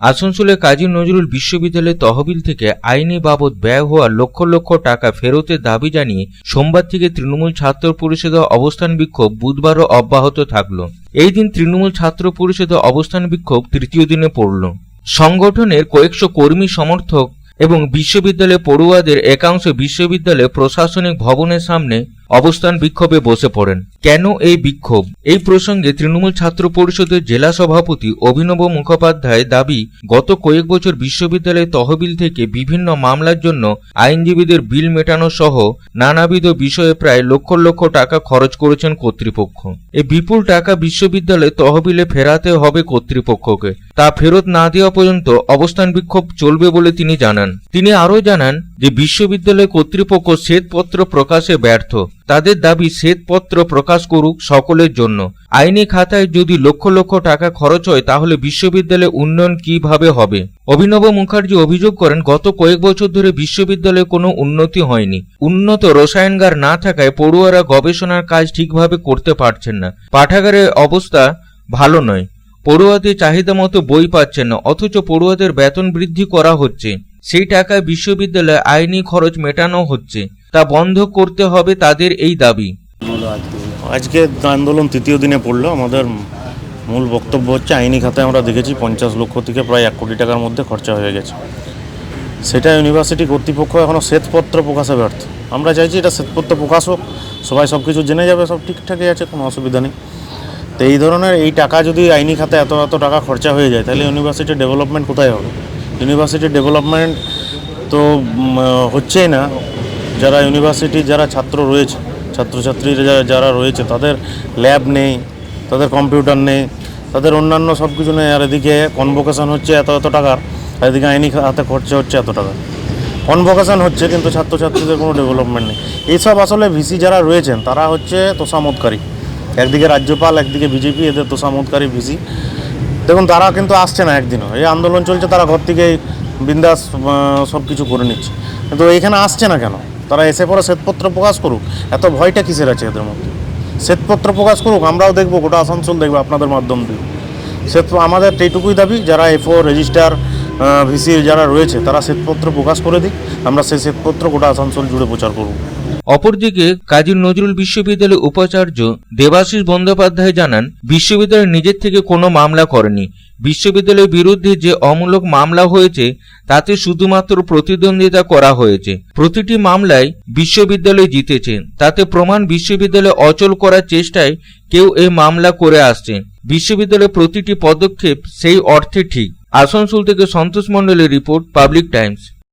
আসানসোলে কাজী নজরুল বিশ্ববিদ্যালয়ের তহবিল থেকে আইনি বাবদ ব্যয় হওয়া লক্ষ লক্ষ টাকা ফেরতের দাবি জানিয়ে সোমবার থেকে তৃণমূল ছাত্র পরিষদের অবস্থান বিক্ষোভ বুধবারও অব্যাহত থাকল। এই দিন তৃণমূল ছাত্র পরিষদের অবস্থান বিক্ষোভ তৃতীয় দিনে পড়ল। সংগঠনের কয়েকশো কর্মী সমর্থক এবং বিশ্ববিদ্যালয় পড়ুয়াদের একাংশ বিশ্ববিদ্যালয় প্রশাসনিক ভবনের সামনে অবস্থান বিক্ষোভে বসে পড়েন। কেন এই বিক্ষোভ? এই প্রসঙ্গে তৃণমূল ছাত্র পরিষদের জেলা সভাপতি অভিনব মুখোপাধ্যায় দাবি, গত কয়েক বছর বিশ্ববিদ্যালয় তহবিল থেকে বিভিন্ন মামলার জন্য আইনজীবীদের বিল মেটানো সহ নানাবিধ বিষয়ে প্রায় লক্ষ লক্ষ টাকা খরচ করেছেন কর্তৃপক্ষ। এই বিপুল টাকা বিশ্ববিদ্যালয় তহবিলে ফেরাতে হবে কর্তৃপক্ষকে। তা ফেরত না দেওয়া পর্যন্ত অবস্থান বিক্ষোভ চলবে বলে তিনি জানান। তিনি আরও জানান যে বিশ্ববিদ্যালয় কর্তৃপক্ষ শ্বেতপত্র প্রকাশে ব্যর্থ। তাদের দাবি শ্বেতপত্র প্রকাশ করুক সকলের জন্য। আইনি খাতায় যদি লক্ষ লক্ষ টাকা খরচ হয়, তাহলে বিশ্ববিদ্যালয়ের উন্নয়ন কীভাবে হবে? অভিনব মুখার্জি অভিযোগ করেন, গত কয়েক বছর ধরে বিশ্ববিদ্যালয়ে কোনো উন্নতি হয়নি। উন্নত রসায়নগার না থাকায় পড়ুয়ারা গবেষণার কাজ ঠিকভাবে করতে পারছেন না। পাঠাগারের অবস্থা ভালো নয়। পড়ুয়াদের চাহিদা মতো বই পাচ্ছেন না, অথচ পড়ুয়াদের বেতন বৃদ্ধি করা হচ্ছে। সেই টাকায় বিশ্ববিদ্যালয়ে আইনি খরচ মেটানো হচ্ছে। তা বন্ধ করতে হবে তাদের এই দাবি। আজকে আন্দোলন তৃতীয় দিনে পড়ল। আমাদের মূল বক্তব্য হচ্ছে, আইনি খাতায় আমরা দেখেছি পঞ্চাশ লক্ষ থেকে প্রায় এক কোটি টাকার মধ্যে খরচা হয়ে গেছে। সেটা ইউনিভার্সিটি কর্তৃপক্ষ এখনও শ্বেতপত্র প্রকাশে ব্যর্থ। আমরা চাইছি এটা শ্বেতপত্র প্রকাশ হোক, সবাই সব কিছু জেনে যাবে, সব ঠিকঠাকই আছে, কোনো অসুবিধা নেই। তো এই ধরনের এই টাকা যদি আইনি খাতায় এত এত টাকা খরচা হয়ে যায়, তাহলে ইউনিভার্সিটির ডেভেলপমেন্ট কোথায় হবে? ইউনিভার্সিটির ডেভেলপমেন্ট তো হচ্ছেই না। যারা ইউনিভার্সিটির যারা ছাত্র রয়েছে, ছাত্রছাত্রীরা যারা যারা রয়েছে, তাদের ল্যাব নেই, তাদের কম্পিউটার নেই, তাদের অন্যান্য সব কিছু নেই। আর এদিকে কনভোকেশন হচ্ছে এত এত টাকার আর এদিকে আইনি হাতে খরচা হচ্ছে এত টাকা। কনভোকেশন হচ্ছে, কিন্তু ছাত্রছাত্রীদের কোনো ডেভেলপমেন্ট নেই। এইসব আসলে ভিসি যারা রয়েছেন, তারা হচ্ছে তোষামতকারী একদিকে রাজ্যপাল, একদিকে বিজেপি, এদের তোষামতকারী ভিসি। দেখুন, তারা কিন্তু আসছে না একদিনও। এই আন্দোলন চলছে, তারা ঘর থেকেই বিন্দাস সব কিছু করে নিচ্ছে। কিন্তু এইখানে আসছে না কেন? তারা এসে পরে শ্বেতপত্র প্রকাশ করুক। এত ভয়টা কিসের আছে এদের মধ্যে? শ্বেতপত্র প্রকাশ করুক, আমরাও দেখব, গোটা আসানসোল দেখব আপনাদের মাধ্যম দিয়ে। শ্বেত আমাদের এইটুকুই দাবি, যারা এফও রেজিস্টার ভিসি যারা রয়েছে, তারা শ্বেতপত্র প্রকাশ করে দিক। আমরা সেই শ্বেতপত্র গোটা আসানসোল জুড়ে প্রচার করব। অপরদিকে কাজী নজরুল বিশ্ববিদ্যালয়ের উপাচার্য দেবাশিস বন্দ্যোপাধ্যায় জানান, বিশ্ববিদ্যালয় নিজের থেকে কোনো মামলা করেনি। বিশ্ববিদ্যালয়ের বিরুদ্ধে যে অমূলক মামলা হয়েছে, তাতে শুধুমাত্র প্রতিদ্বন্দ্বিতা করা হয়েছে। প্রতিটি মামলায় বিশ্ববিদ্যালয় জিতেছে। তাতে প্রমাণ বিশ্ববিদ্যালয় অচল করার চেষ্টায় কেউ এই মামলা করে আসছে। বিশ্ববিদ্যালয়ের প্রতিটি পদক্ষেপ সেই অর্থে ঠিক। আসানসোল থেকে সন্তোষ মণ্ডলের রিপোর্ট, পাবলিক টাইমস।